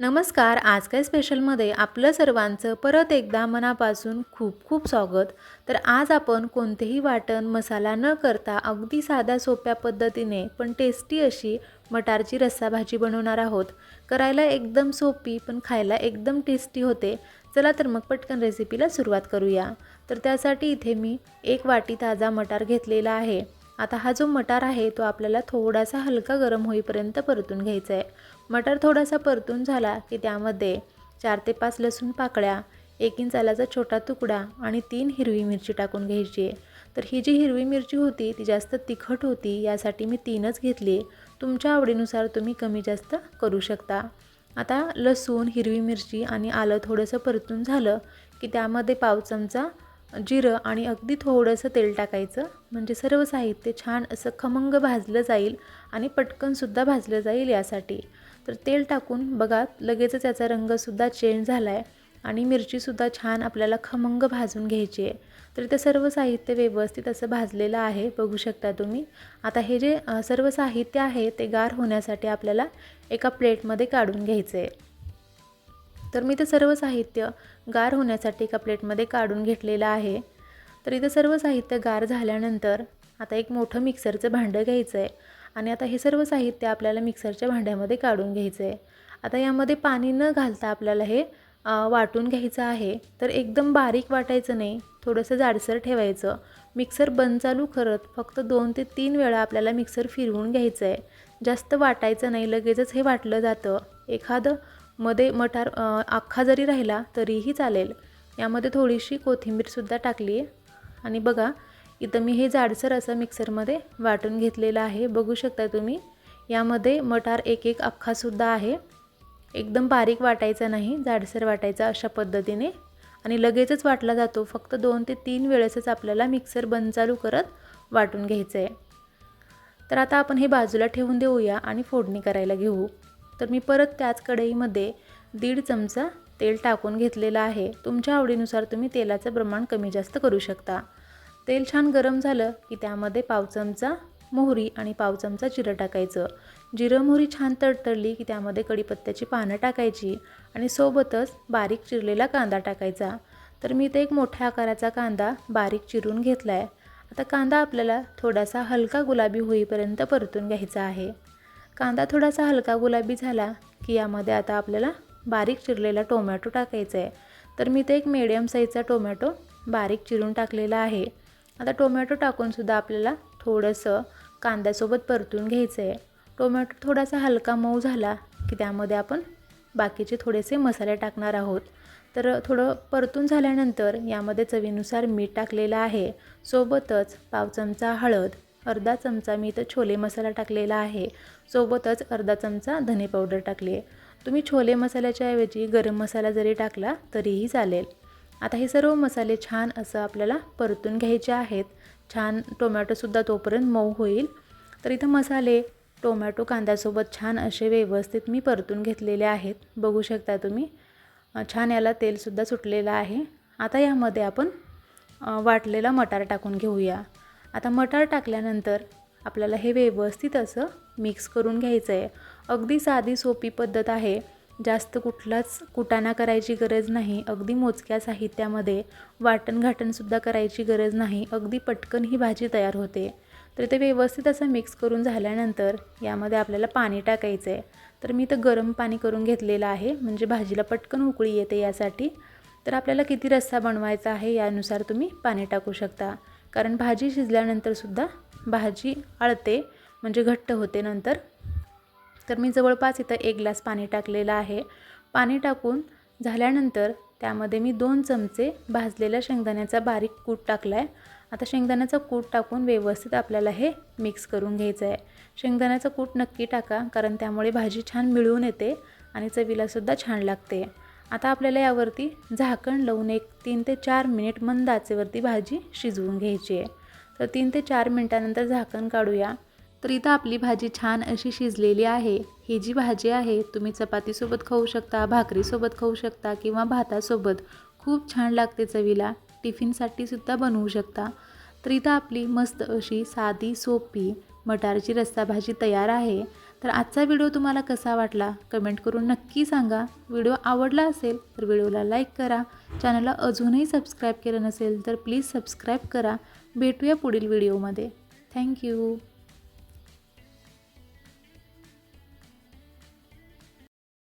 नमस्कार आज काय स्पेशलमध्ये आपलं सर्वांचं परत एकदा मनापासून खूप खूप स्वागत. तर आज आपण कोणतेही वाटण मसाला न करता अगदी साध्या सोप्या पद्धतीने पण टेस्टी अशी मटारची रस्सा भाजी बनवणार आहोत. करायला एकदम सोपी पण खायला एकदम टेस्टी होते. चला तर मग पटकन रेसिपीला सुरुवात करूया. तर त्यासाठी इथे मी एक वाटी ताजा मटार घेतलेला आहे. आता हा जो मटार आहे तो आपल्याला थोडासा हलका गरम होईपर्यंत परतून घ्यायचा आहे मटार थोडासा परतून झाला की त्यामध्ये चार ते पाच लसूण पाकळ्या एक इंच आल्याचा छोटा तुकडा आणि तीन हिरवी मिरची टाकून घ्यायची आहे. तर ही जी हिरवी मिरची होती ती जास्त तिखट होती यासाठी मी तीनच घेतली. तुमच्या आवडीनुसार तुम्ही कमी जास्त करू शकता. आता लसूण हिरवी मिरची आणि आलं थोडंसं परतून झालं की त्यामध्ये पाव चमचा जिरं आणि अगदी थोडंसं तेल टाकायचं. म्हणजे सर्व साहित्य छान असं खमंग भाजलं जाईल आणि पटकनसुद्धा भाजलं जाईल यासाठी. तर तेल टाकून बघा लगेचच याचा रंगसुद्धा चेंज झाला आहे आणि मिरचीसुद्धा छान आपल्याला खमंग भाजून घ्यायची आहे. तर ते सर्व साहित्य व्यवस्थित असं भाजलेलं आहे बघू शकता तुम्ही. आता हे जे सर्व साहित्य आहे ते गार होण्यासाठी आपल्याला एका प्लेटमध्ये काढून घ्यायचं आहे तर मी ते सर्व साहित्य गार होण्यासाठी एका प्लेटमध्ये काढून घेतलेलं आहे. तर इथं सर्व साहित्य गार झाल्यानंतर आता एक मोठं मिक्सरचं भांडं घ्यायचं आहे आणि आता हे सर्व साहित्य आपल्याला मिक्सरच्या भांड्यामध्ये काढून घ्यायचं आहे. आता यामध्ये पाणी न घालता आपल्याला हे वाटून घ्यायचं आहे. तर एकदम बारीक वाटायचं नाही. थोडंसं जाडसर ठेवायचं. मिक्सर बंद चालू करत फक्त दोन ते तीन वेळा आपल्याला मिक्सर फिरवून घ्यायचं आहे. जास्त वाटायचं नाही. लगेचच हे वाटलं जातं. एखादं मध्ये मटार अख्खा जरी राहिला तरीही चालेल. यामध्ये थोडीशी कोथिंबीरसुद्धा टाकली आहे. आणि बघा इथं मी हे जाडसर असं मिक्सरमध्ये वाटून घेतलेलं आहे. बघू शकता तुम्ही. यामध्ये मटार एक एक अख्खासुद्धा आहे. एकदम बारीक वाटायचा नाही जाडसर वाटायचा अशा पद्धतीने. आणि लगेचच वाटला जातो फक्त दोन ते तीन वेळेसच आपल्याला मिक्सर बंद चालू करत वाटून घ्यायचं आहे तर आता आपण हे बाजूला ठेवून देऊया आणि फोडणी करायला घेऊ. तर मी परत त्याच कढईमध्ये दीड चमचा तेल टाकून घेतलेलं आहे. तुमच्या आवडीनुसार तुम्ही तेलाचं प्रमाण कमी जास्त करू शकता. तेल छान गरम झालं की त्यामध्ये पाव चमचा मोहरी आणि पाव चमचा जिरं टाकायचं. जिरं मोहरी छान तडतडली की त्यामध्ये कढीपत्त्याची पानं टाकायची आणि सोबतच बारीक चिरलेला कांदा टाकायचा. तर मी ते एक मोठ्या आकाराचा कांदा बारीक चिरून घेतला आहे आता कांदा आपल्याला थोडासा हलका गुलाबी होईपर्यंत परतून घ्यायचा आहे. कांदा थोडासा हलका गुलाबी झाला की यामध्ये आता आपल्याला बारीक चिरलेला टोमॅटो टाकायचा आहे तर मी ते एक मिडियम साईजचा टोमॅटो बारीक चिरून टाकलेला आहे. आता टोमॅटो टाकूनसुद्धा आपल्याला थोडंसं कांद्यासोबत परतून घ्यायचं आहे टोमॅटो थोडासा हलका मऊ झाला की त्यामध्ये आपण बाकीचे थोडेसे मसाले टाकणार आहोत. तर थोडं परतून झाल्यानंतर यामध्ये चवीनुसार मीठ टाकलेलं आहे. सोबतच पाव चमचा हळद अर्धा चमचा मी इथं छोले मसाला टाकलेला आहे. सोबतच अर्धा चमचा धने पावडर टाकली आहे तुम्ही छोले मसाल्याच्या ऐवजी गरम मसाला जरी टाकला तरीही चालेल. आता हे सर्व मसाले छान असं आपल्याला परतून घ्यायचे आहेत. छान टोमॅटोसुद्धा तोपर्यंत मऊ होईल. तर इथं मसाले टोमॅटो कांद्यासोबत छान असे व्यवस्थित मी परतून घेतलेले आहेत. बघू शकता तुम्ही छान याला तेलसुद्धा सुटलेलं आहे. आता यामध्ये आपण वाटलेला मटार टाकून घेऊया. आता मटार टाकल्यानंतर आपल्याला हे व्यवस्थित असं मिक्स करून घ्यायचं आहे अगदी साधी सोपी पद्धत आहे. जास्त कुठलाच कुटाणा करायची गरज नाही. अगदी मोजक्या साहित्यामध्ये वाटण घाटणसुद्धा करायची गरज नाही. अगदी पटकन ही भाजी तयार होते. तर ते व्यवस्थित असं मिक्स करून झाल्यानंतर यामध्ये आपल्याला पाणी टाकायचं आहे तर मी तर गरम पाणी करून घेतलेलं आहे. म्हणजे भाजीला पटकन उकळी येते यासाठी. तर आपल्याला किती रस्सा बनवायचा आहे यानुसार तुम्ही पाणी टाकू शकता. कारण भाजी शिजल्यानंतरसुद्धा भाजी आळते म्हणजे घट्ट होते नंतर. तर मी जवळपास इथं एक ग्लास पाणी टाकलेलं आहे. पाणी टाकून झाल्यानंतर त्यामध्ये मी दोन चमचे भाजलेल्या शेंगदाण्याचा बारीक कूट टाकला आहे आता शेंगदाण्याचा कूट टाकून व्यवस्थित आपल्याला हे मिक्स करून घ्यायचं आहे शेंगदाण्याचं कूट नक्की टाका कारण त्यामुळे भाजी छान मिळून येते आणि चवीलासुद्धा छान लागते. आता आपल्याला यावरती झाकण लावून एक तीन ते चार मिनिट मंद आचेवरती भाजी शिजवून घ्यायची आहे. तर तीन ते चार मिनटानंतर झाकण काढूया. तर इथं आपली भाजी छान अशी शिजलेली आहे. ही जी भाजी आहे तुम्ही चपातीसोबत खाऊ शकता भाकरीसोबत खाऊ शकता किंवा भातासोबत. खूप छान लागते चवीला. टिफिनसाठी सुद्धा बनवू शकता. तर इथं आपली मस्त अशी साधी सोपी मटारची रस्सा भाजी तयार आहे. तर आजचा व्हिडिओ तुम्हाला कसा वाटला? कमेंट करून नक्की सांगा. व्हिडिओ आवडला असेल तर व्हिडिओला लाईक करा. चॅनलला अजूनही सबस्क्राईब केलं नसेल तर प्लीज सबस्क्राईब करा. भेटूया पुढील व्हिडिओमध्ये. थँक्यू.